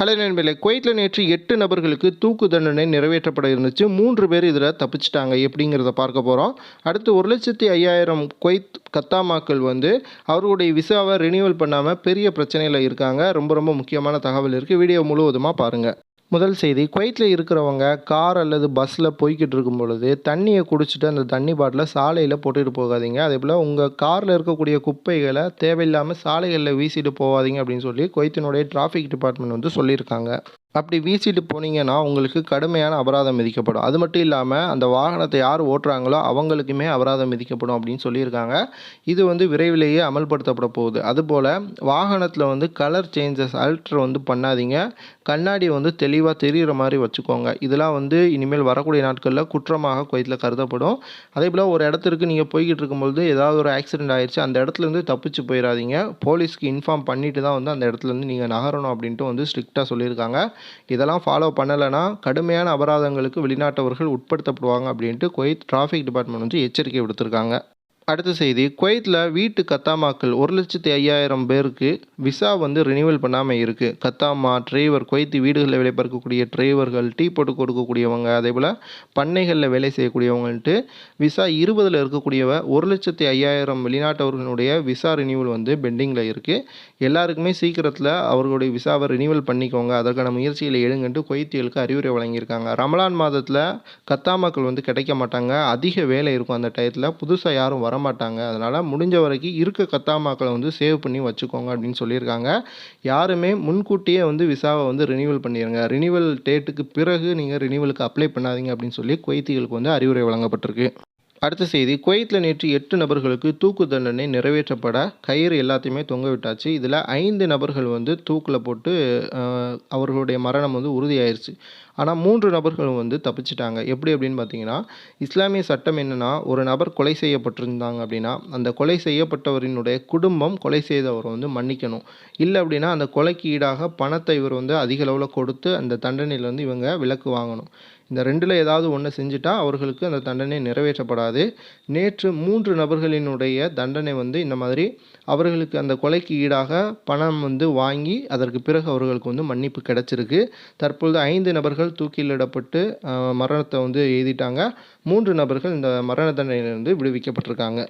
Hello நண்பர்களே குவைத்தில் நேற்று எட்டு நபர்களுக்கு தூக்கு தண்டனை நிறைவேற்றப்பட இருந்துச்சு. மூன்று பேர் இதில் தப்பிச்சிட்டாங்க எப்படிங்கிறத பார்க்க போகிறோம் அடுத்து ஒரு லட்சத்தி ஐயாயிரம் குவைத் கத்தாமாக்கள் வந்து அவர்களுடைய விசாவை ரினியூவல் பண்ணாமல் பெரிய பிரச்சனையில் இருக்காங்க. ரொம்ப ரொம்ப முக்கியமான தகவல் இருக்குது வீடியோ முழுவதுமாக பாருங்கள் முதல் செய்தி குவைத்தில் இருக்கிறவங்க கார் அல்லது பஸ்ஸில் போய்கிட்டு இருக்கும் பொழுது தண்ணியை குடிச்சிட்டு அந்த தண்ணி பாட்டிலை சாலையில் போட்டுட்டு போகாதீங்க. அதே போல் உங்கள் காரில் இருக்கக்கூடிய குப்பைகளை தேவையில்லாமல் சாலைகளில் வீசிட்டு போகாதீங்க அப்படின்னு சொல்லி குவைத்தினுடைய டிராஃபிக் டிபார்ட்மெண்ட் வந்து சொல்லியிருக்காங்க. அப்படி வீசிட்டு போனீங்கன்னா உங்களுக்கு கடுமையான அபராதம் விதிக்கப்படும். அது மட்டும் இல்லாமல் அந்த வாகனத்தை யார் ஓட்டுறாங்களோ அவங்களுக்குமே அபராதம் விதிக்கப்படும் அப்படின்னு சொல்லியிருக்காங்க. இது வந்து விரைவிலேயே அமல்படுத்தப்பட போகுது. அதுபோல் வாகனத்தில் வந்து கலர் சேஞ்சஸ் அல்ட்ரு வந்து பண்ணாதீங்க. கண்ணாடி வந்து தெளிவாக தெரிகிற மாதிரி வச்சுக்கோங்க. இதெல்லாம் வந்து இனிமேல் வரக்கூடிய நாட்களில் குற்றமாக குவைத்தில் கருதப்படும். அதே போல் ஒரு இடத்திற்கு நீங்கள் போய்கிட்டு இருக்கும்பொழுது ஏதாவது ஒரு ஆக்சிடென்ட் ஆயிடுச்சு அந்த இடத்துலேருந்து தப்பிச்சு போயிடாதீங்க போலீஸ்க்கு இன்ஃபார்ம் பண்ணிட்டு தான் வந்து அந்த இடத்துலேருந்து நீங்கள் நகரணும் அப்படின்ட்டு வந்து ஸ்ட்ரிக்டாக சொல்லியிருக்காங்க. இதெல்லாம் ஃபாலோ பண்ணலைன்னா கடுமையான அபராதங்களுக்கு வெளிநாட்டவர்கள் உட்படுத்தப்படுவாங்க அப்படின்ட்டு குவைத் டிராஃபிக் டிபார்ட்மெண்ட் வந்து எச்சரிக்கை விடுத்திருக்காங்க. அடுத்த செய்தி குவைத்தில் வீட்டு கத்தாமாக்கள் ஒரு லட்சத்தி ஐயாயிரம் பேருக்கு விசா வந்து ரினியூவல் பண்ணாமல் இருக்குது கத்தாமா டிரைவர் குவைத்து வீடுகளில் வேலை பார்க்கக்கூடிய டிரைவர்கள் டீ போட்டு கொடுக்கக்கூடியவங்க அதே போல் பண்ணைகளில் வேலை செய்யக்கூடியவங்கன்ட்டு விசா இருபதில் இருக்கக்கூடியவ ஒரு லட்சத்தி ஐயாயிரம் வெளிநாட்டவர்களுடைய விசா ரினியூவல் வந்து பெண்டிங்கில் இருக்குது எல்லாருக்குமே சீக்கிரத்தில் அவர்களுடைய விசாவை ரினியூவல் பண்ணிக்கோங்க. அதற்கான முயற்சிகளை எழுங்கன்ட்டு குவைத்தியலுக்கு அறிவுரை வழங்கியிருக்காங்க. ரமலான் மாதத்தில் கத்தாமாக்கள் வந்து கிடைக்க மாட்டாங்க. அதிக வேலை இருக்கும் அந்த டயத்தில். புதுசாக யாரும் வரமாட்டாங்க. அதனால் முடிஞ்ச வரைக்கும் இருக்க கத்தாமாக்களை வந்து சேவ் பண்ணி வச்சுக்கோங்க அப்படின்னு சொல்லியிருக்காங்க. யாருமே முன்கூட்டியே வந்து விசாவை வந்து ரினியூவல் பண்ணிடுங்க ரினியூவல் டேட்டுக்கு பிறகு நீங்கள் ரினியூவலுக்கு அப்ளை பண்ணாதீங்க அப்படின்னு சொல்லி குவைத்திகளுக்கு வந்து அறிவுரை வழங்கப்பட்டிருக்கு. அடுத்த செய்தி குவைத்தில் நேற்று எட்டு நபர்களுக்கு தூக்கு தண்டனை நிறைவேற்றப்பட கயிறு எல்லாத்தையுமே தொங்க விட்டாச்சு. இதில் ஐந்து நபர்கள் வந்து தூக்கில் போட்டு அவர்களுடைய மரணம் வந்து உறுதியாயிருச்சு. ஆனால் மூன்று நபர்கள் வந்து தப்பிச்சிட்டாங்க. எப்படி அப்படின்னு பார்த்தீங்கன்னா இஸ்லாமிய சட்டம் என்னென்னா ஒரு நபர் கொலை செய்யப்பட்டிருந்தாங்க அப்படின்னா அந்த கொலை செய்யப்பட்டவரினுடைய குடும்பம் கொலை செய்தவரை வந்து மன்னிக்கணும். இல்லை அப்படின்னா அந்த கொலைக்கு ஈடாக பணத்தை இவர் வந்து அதிக அளவில் கொடுத்து அந்த தண்டனையிலேருந்து இவங்க விலக்கு வாங்கணும். இந்த ரெண்டில் ஏதாவது ஒன்று செஞ்சுட்டா அவர்களுக்கு அந்த தண்டனை நிறைவேற்றப்படாது. நேற்று மூன்று நபர்களினுடைய தண்டனை வந்து இந்த மாதிரி அவர்களுக்கு அந்த கொலைக்கு ஈடாக பணம் வந்து வாங்கி அதற்கு பிறகு அவர்களுக்கு வந்து மன்னிப்பு கிடைச்சிருக்கு. தற்பொழுது ஐந்து நபர்கள் தூக்கிலிடப்பட்டு மரணத்தை வந்து எழுதிட்டாங்க. மூன்று நபர்கள் இந்த மரண தண்டனையிலிருந்து விடுவிக்கப்பட்டிருக்காங்க.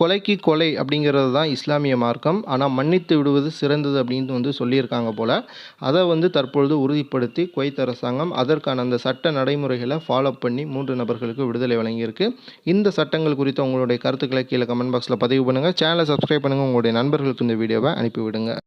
கொலைக்கு கொலை அப்படிங்கிறது தான் இஸ்லாமிய மார்க்கம். ஆனால் மன்னித்து விடுவது சிறந்தது அப்படின்னு வந்து சொல்லியிருக்காங்க போல். அதை வந்து தற்பொழுது உறுதிப்படுத்தி குவைத் அரசாங்கம் அதற்கான அந்த சட்ட நடைமுறைகளை ஃபாலோ பண்ணி மூன்று நபர்களுக்கு விடுதலை வழங்கியிருக்கு. இந்த சட்டங்கள் குறித்து உங்களுடைய கருத்துக்களை கீழே கமெண்ட் பாக்ஸில் பதிவு பண்ணுங்கள் சேனலை சப்ஸ்கிரைப் பண்ணுங்கள் உங்களுடைய நண்பர்களுக்கு இந்த வீடியோவை அனுப்பிவிடுங்க.